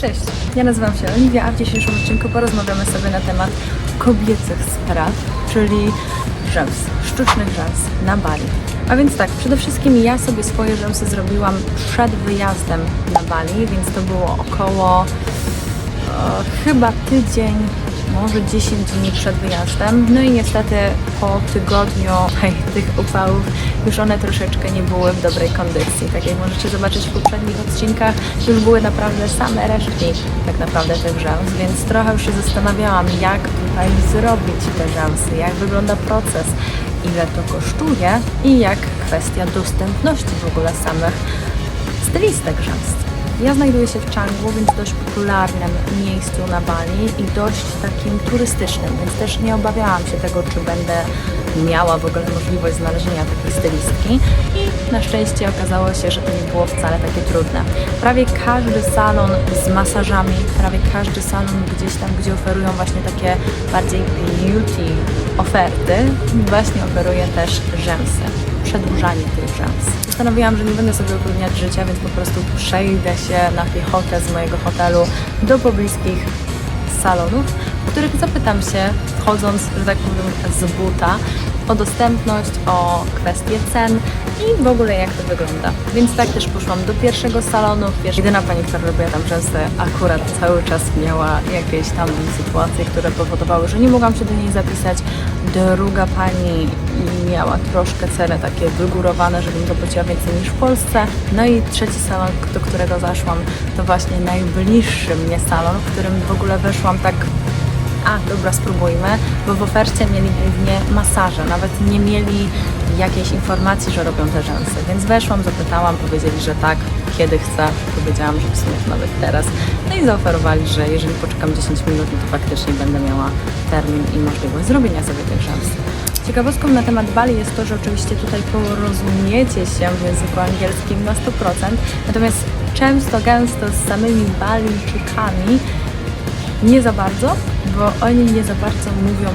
Cześć, ja nazywam się Oliwia, a w dzisiejszym odcinku porozmawiamy sobie na temat kobiecych spraw, czyli rzęs, sztucznych rzęs na Bali. A więc tak, przede wszystkim ja sobie swoje rzęsy zrobiłam przed wyjazdem na Bali, więc to było około e, chyba tydzień, może 10 dni przed wyjazdem. No i niestety po tygodniu hej, tych upałów już one troszeczkę nie były w dobrej kondycji. Tak jak możecie zobaczyć w poprzednich odcinkach, już były naprawdę same resztki tak naprawdę tych rzęs, więc trochę już się zastanawiałam, jak tutaj zrobić te rzęsy, jak wygląda proces, ile to kosztuje i jak kwestia dostępności w ogóle samych stylistek rzęs. Ja znajduję się w Canggu, więc dość popularnym miejscu na Bali i dość takim turystycznym, więc też nie obawiałam się tego, czy będę miała w ogóle możliwość znalezienia takiej stylistki i na szczęście okazało się, że to nie było wcale takie trudne. Prawie każdy salon z masażami, prawie każdy salon gdzieś tam, gdzie oferują właśnie takie bardziej beauty oferty, właśnie oferuje też rzęsy przedłużanie tych rzęs. Postanowiłam, że nie będę sobie utrudniać życia, więc po prostu przejdę się na piechotę z mojego hotelu do pobliskich salonów, w których zapytam się, wchodząc, że tak powiem, z buta, o dostępność, o kwestie cen i w ogóle jak to wygląda. Więc tak też poszłam do pierwszego salonu. Jedyna pani, która robiła tam rzęsy, akurat cały czas miała jakieś tam sytuacje, które powodowały, że nie mogłam się do niej zapisać. Druga pani miała troszkę ceny takie wygórowane, żebym zapłaciła więcej niż w Polsce. No i trzeci salon, do którego zaszłam, to właśnie najbliższy mnie salon, w którym w ogóle weszłam tak a dobra, spróbujmy, bo w ofercie mieli głównie masaże, nawet nie mieli jakiejś informacji, że robią te rzęsy. Więc weszłam, zapytałam, powiedzieli, że tak, kiedy chcę. Powiedziałam, że w sumie nawet teraz. No i zaoferowali, że jeżeli poczekam 10 minut, no to faktycznie będę miała termin i możliwość zrobienia sobie tych rzęs. Ciekawostką na temat Bali jest to, że oczywiście tutaj porozumiecie się w języku angielskim na 100%, natomiast często, gęsto z samymi Balijczykami nie za bardzo, bo oni nie za bardzo mówią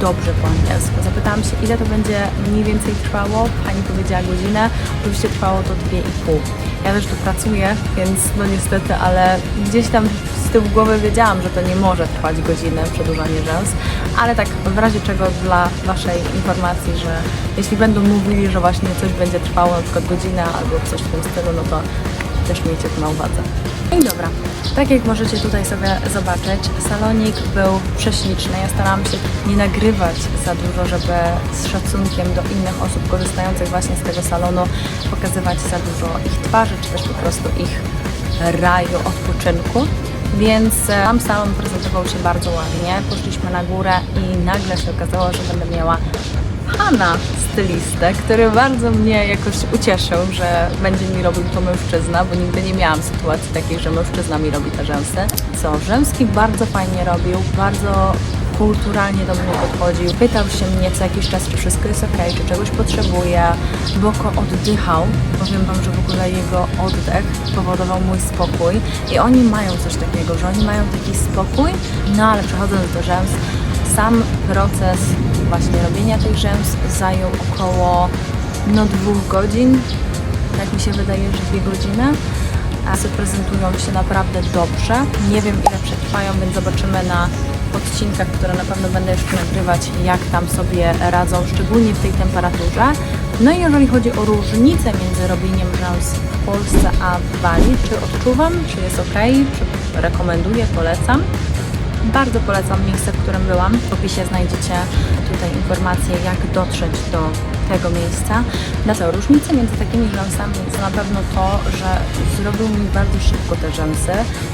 dobrze po angielsku. Zapytałam się, ile to będzie mniej więcej trwało. Pani powiedziała godzinę. Oczywiście trwało to 2,5. Ja też tu pracuję, więc no niestety, ale gdzieś tam z tyłu głowy wiedziałam, że to nie może trwać godzinę przedłużanie rzęs, ale tak w razie czego dla Waszej informacji, że jeśli będą mówili, że właśnie coś będzie trwało na przykład godzinę albo coś w tym stylu, no to też miejcie to na uwadze. No i dobra, tak jak możecie tutaj sobie zobaczyć, salonik był prześliczny. Ja starałam się nie nagrywać za dużo, żeby z szacunkiem do innych osób korzystających właśnie z tego salonu pokazywać za dużo ich twarzy, czy też po prostu ich raju odpoczynku. Więc e, sam salon prezentował się bardzo ładnie. Poszliśmy na górę i nagle się okazało, że będę miała pana stylistę, który bardzo mnie jakoś ucieszył, że będzie mi robił to mężczyzna, bo nigdy nie miałam sytuacji takiej, że mężczyzna mi robi te rzęsy. Co, Rzęski bardzo fajnie robił, bardzo kulturalnie do mnie podchodził. Pytał się mnie co jakiś czas, czy wszystko jest ok, czy czegoś potrzebuję. Głęboko oddychał. Powiem Wam, że w ogóle jego oddech powodował mój spokój. I oni mają coś takiego, że oni mają taki spokój, no ale przechodząc do rzęs, sam proces właśnie robienia tych rzęs zajął około no dwóch godzin. Tak mi się wydaje, że dwie godziny. A prezentują się naprawdę dobrze. Nie wiem ile przetrwają, więc zobaczymy na odcinkach, które na pewno będę jeszcze nagrywać, jak tam sobie radzą, szczególnie w tej temperaturze. No i jeżeli chodzi o różnicę między robieniem rzęs w Polsce a w Bali, czy odczuwam, czy jest ok, czy rekomenduję, polecam. Bardzo polecam miejsce, w którym byłam. W opisie znajdziecie tutaj informacje, jak dotrzeć do tego miejsca. Na co różnice między takimi rzęsami to na pewno to, że zrobił mi bardzo szybko te rzęsy,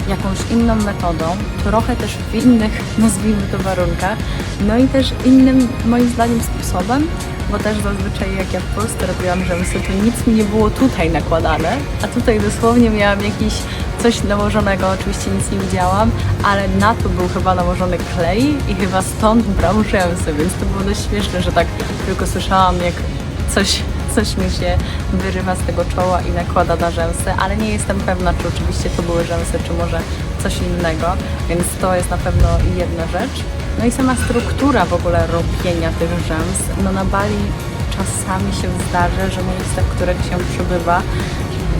jakąś inną metodą, trochę też w innych, nazwijmy to, warunkach, no i też innym, moim zdaniem, sposobem, bo też zazwyczaj jak ja w Polsce robiłam rzęsy, to nic mi nie było tutaj nakładane, a tutaj dosłownie miałam jakiś coś nałożonego, oczywiście nic nie widziałam, ale na to był chyba nałożony klej i chyba stąd brał rzęsy, więc to było dość śmieszne, że tak tylko słyszałam jak coś, coś mi się wyrywa z tego czoła i nakłada na rzęsy, ale nie jestem pewna, czy oczywiście to były rzęsy, czy może coś innego, więc to jest na pewno jedna rzecz. No i sama struktura w ogóle robienia tych rzęs, no na Bali czasami się zdarzy, że miejsca, w których się przebywa,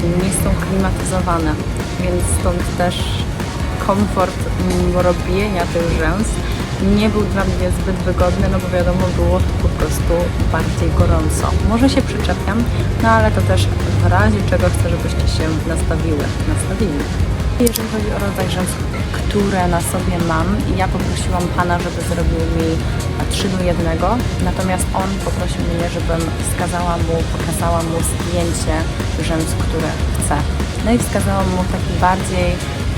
nie są klimatyzowane, więc stąd też komfort robienia tych rzęs nie był dla mnie zbyt wygodny, no bo wiadomo, było tu po prostu bardziej gorąco. Może się przyczepiam, no ale to też w razie czego chcę, żebyście się nastawiły, nastawili. Jeżeli chodzi o rodzaj rzęs, które na sobie mam, ja poprosiłam Pana, żeby zrobił mi 3 do 1, natomiast on poprosił mnie, żebym wskazała mu, pokazała mu zdjęcie rzęs, które chce. No i wskazałam mu taki bardziej,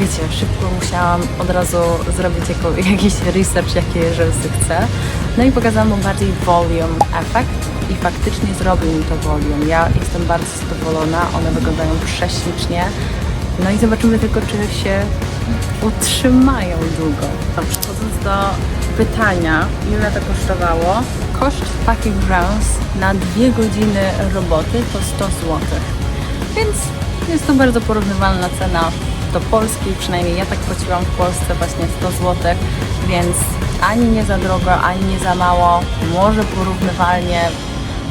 wiecie, szybko musiałam od razu zrobić jako, jakiś research, jakie rzęsy chcę. No i pokazałam mu bardziej volume effect i faktycznie zrobił mi to volume. Ja jestem bardzo zadowolona, one wyglądają prześlicznie. No i zobaczymy tylko, czy się utrzymają długo. No, Przechodząc do pytania, ile to kosztowało? Koszt takich rzęs na dwie godziny roboty to 100 zł. Więc jest to bardzo porównywalna cena do Polski, przynajmniej ja tak płaciłam w Polsce właśnie 100 zł, więc ani nie za drogo, ani nie za mało, może porównywalnie,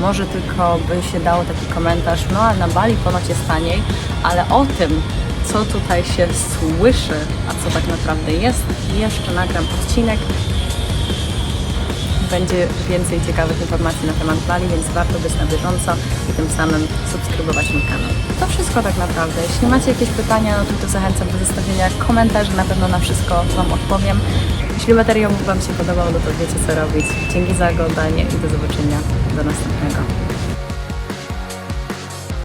może tylko by się dało taki komentarz, no a na Bali ponoć jest taniej, ale o tym, co tutaj się słyszy, a co tak naprawdę jest, jeszcze nagram odcinek. Będzie więcej ciekawych informacji na temat Bali, więc warto być na bieżąco i tym samym subskrybować mój kanał. To wszystko tak naprawdę. Jeśli macie jakieś pytania, no to, to zachęcam do zostawienia komentarzy, na pewno na wszystko Wam odpowiem. Jeśli materiał Wam się podobał, no to wiecie co robić. Dzięki za oglądanie i do zobaczenia do następnego.